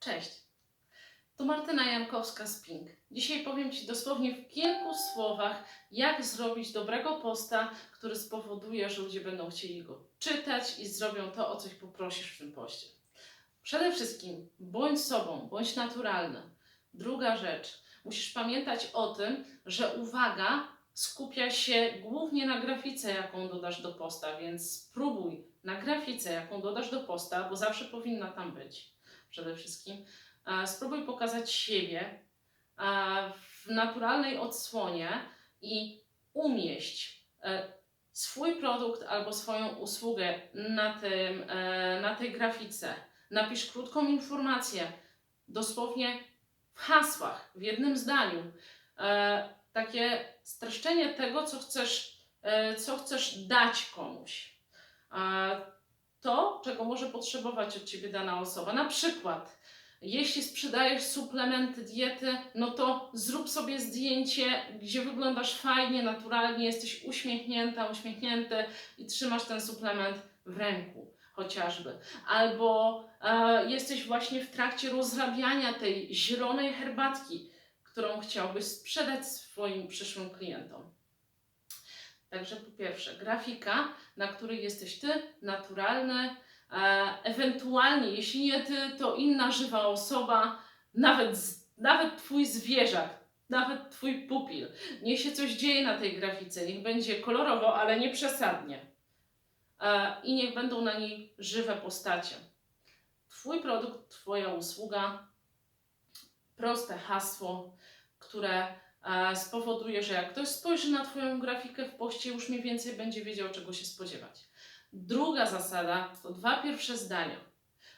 Cześć. Tu Martyna Jankowska z Pink. Dzisiaj powiem Ci dosłownie w kilku słowach, jak zrobić dobrego posta, który spowoduje, że ludzie będą chcieli go czytać i zrobią to, o coś poprosisz w tym poście. Przede wszystkim bądź sobą, bądź naturalny. Druga rzecz, musisz pamiętać o tym, że uwaga skupia się głównie na grafice, jaką dodasz do posta, więc spróbuj na grafice, jaką dodasz do posta, bo zawsze powinna tam być przede wszystkim. E, Spróbuj pokazać siebie e, w naturalnej odsłonie i umieść e, swój produkt albo swoją usługę na, tym, na tej grafice. Napisz krótką informację, dosłownie w hasłach, w jednym zdaniu. Takie streszczenie tego, co chcesz, co chcesz dać komuś. To, czego może potrzebować od Ciebie dana osoba. Na przykład, jeśli sprzedajesz suplementy diety, no to zrób sobie zdjęcie, gdzie wyglądasz fajnie, naturalnie, jesteś uśmiechnięta, uśmiechnięty i trzymasz ten suplement w ręku chociażby. Albo e, jesteś właśnie w trakcie rozrabiania tej zielonej herbatki, którą chciałbyś sprzedać swoim przyszłym klientom. Także po pierwsze, grafika, na której jesteś ty, naturalny, e, ewentualnie, jeśli nie ty, to inna żywa osoba, nawet, nawet twój zwierzak, nawet twój pupil. Niech się coś dzieje na tej grafice, niech będzie kolorowo, ale nie przesadnie. E, I niech będą na niej żywe postacie. Twój produkt, twoja usługa, proste hasło, które spowoduje, że jak ktoś spojrzy na Twoją grafikę w poście, już mniej więcej będzie wiedział, czego się spodziewać. Druga zasada to dwa pierwsze zdania.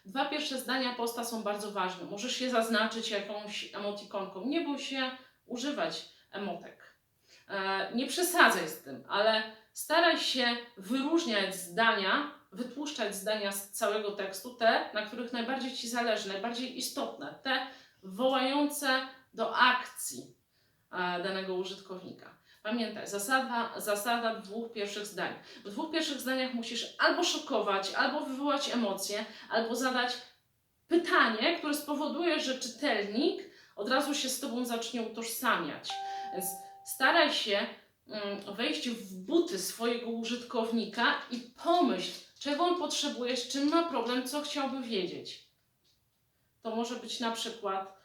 Dwa pierwsze zdania posta są bardzo ważne. Możesz je zaznaczyć jakąś emotikonką. Nie bój się używać emotek. E, nie przesadzaj z tym, ale staraj się wyróżniać zdania, wytłuszczać zdania z całego tekstu, te, na których najbardziej Ci zależy, najbardziej istotne, te wołające do akcji danego użytkownika. Pamiętaj, zasada, zasada dwóch pierwszych zdań. W dwóch pierwszych zdaniach musisz albo szokować, albo wywołać emocje, albo zadać pytanie, które spowoduje, że czytelnik od razu się z Tobą zacznie utożsamiać. Więc staraj się mm, wejść w buty swojego użytkownika i pomyśl, czego on potrzebuje, z czym ma problem, co chciałby wiedzieć. To może być na przykład,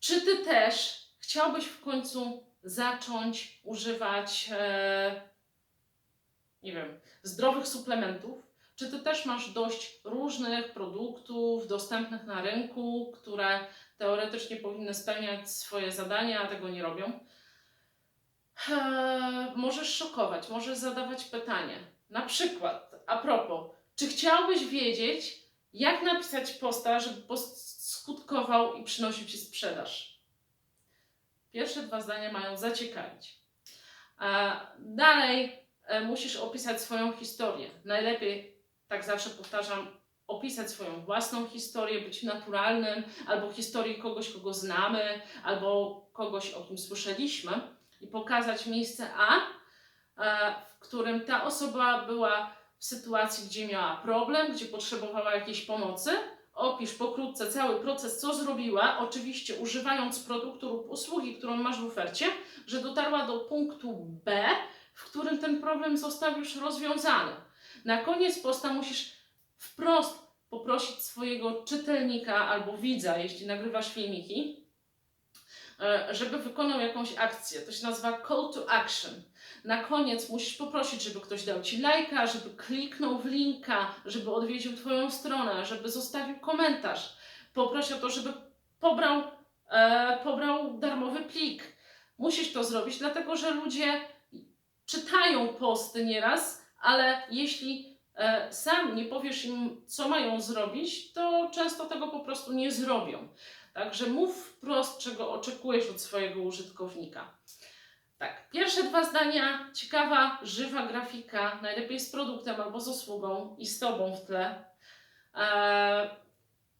czy ty też chciałbyś w końcu zacząć używać, e, nie wiem, zdrowych suplementów? Czy ty też masz dość różnych produktów dostępnych na rynku, które teoretycznie powinny spełniać swoje zadania, a tego nie robią? Eee, możesz szokować, możesz zadawać pytanie. Na przykład, a propos, czy chciałbyś wiedzieć, jak napisać posta, żeby post skutkował i przynosił Ci sprzedaż? Pierwsze dwa zdania mają zaciekawić. Dalej e, musisz opisać swoją historię. Najlepiej, tak zawsze powtarzam, opisać swoją własną historię, być naturalnym, albo historię kogoś, kogo znamy, albo kogoś, o kim słyszeliśmy i pokazać miejsce A, e, w którym ta osoba była w sytuacji, gdzie miała problem, gdzie potrzebowała jakiejś pomocy. Opisz pokrótce cały proces, co zrobiła, oczywiście używając produktu lub usługi, którą masz w ofercie, że dotarła do punktu B, w którym ten problem został już rozwiązany. Na koniec posta musisz wprost poprosić swojego czytelnika albo widza, jeśli nagrywasz filmiki, żeby wykonał jakąś akcję. To się nazywa call to action. Na koniec musisz poprosić, żeby ktoś dał Ci lajka, żeby kliknął w linka, żeby odwiedził Twoją stronę, żeby zostawił komentarz. Poproś o to, żeby pobrał, e, pobrał darmowy plik. Musisz to zrobić, dlatego że ludzie czytają posty nieraz, ale jeśli e, sam nie powiesz im, co mają zrobić, to często tego po prostu nie zrobią. Także mów wprost, czego oczekujesz od swojego użytkownika. Tak, pierwsze dwa zdania, ciekawa, żywa grafika, najlepiej z produktem albo z usługą i z Tobą w tle. E,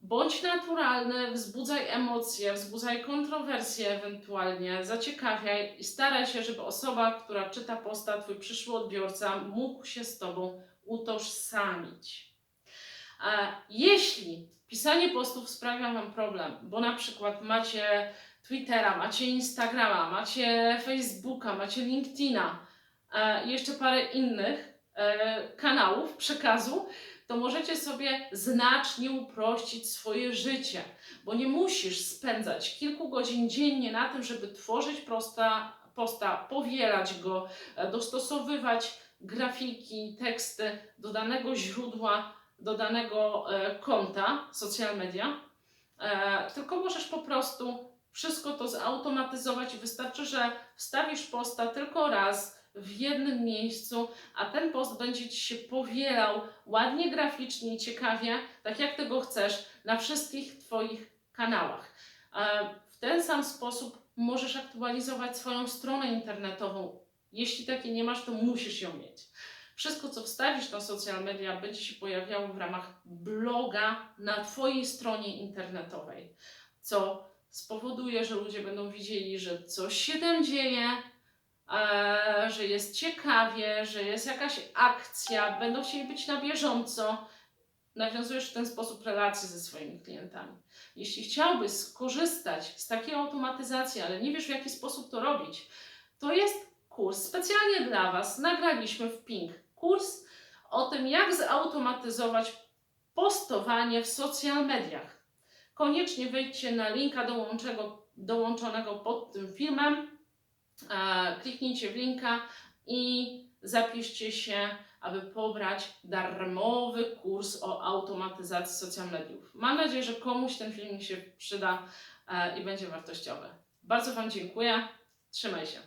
bądź naturalny, wzbudzaj emocje, wzbudzaj kontrowersje ewentualnie, zaciekawiaj i staraj się, żeby osoba, która czyta posta, Twój przyszły odbiorca, mógł się z Tobą utożsamić. Jeśli pisanie postów sprawia Wam problem, bo na przykład macie Twittera, macie Instagrama, macie Facebooka, macie LinkedIna e, i jeszcze parę innych e, kanałów przekazu, to możecie sobie znacznie uprościć swoje życie, bo nie musisz spędzać kilku godzin dziennie na tym, żeby tworzyć prosta, posta, powielać go, e, dostosowywać grafiki, teksty do danego źródła, do danego e, konta social media, e, tylko możesz po prostu wszystko to zautomatyzować i wystarczy, że wstawisz posta tylko raz w jednym miejscu, a ten post będzie Ci się powielał ładnie graficznie ciekawie, tak jak tego chcesz, na wszystkich Twoich kanałach. E, W ten sam sposób możesz aktualizować swoją stronę internetową. Jeśli takiej nie masz, to musisz ją mieć. Wszystko, co wstawisz na social media, będzie się pojawiało w ramach bloga na Twojej stronie internetowej, co spowoduje, że ludzie będą widzieli, że coś się tam dzieje, e, że jest ciekawie, że jest jakaś akcja, będą chcieli być na bieżąco. Nawiązujesz w ten sposób relacje ze swoimi klientami. Jeśli chciałbyś skorzystać z takiej automatyzacji, ale nie wiesz w jaki sposób to robić, to jest kurs specjalnie dla Was. Nagraliśmy w Ping kurs o tym, jak zautomatyzować postowanie w social mediach. Koniecznie wejdźcie na linka dołączonego pod tym filmem, kliknijcie w linka i zapiszcie się, aby pobrać darmowy kurs o automatyzacji social mediów. Mam nadzieję, że komuś ten filmik się przyda e, i będzie wartościowy. Bardzo Wam dziękuję. Trzymaj się.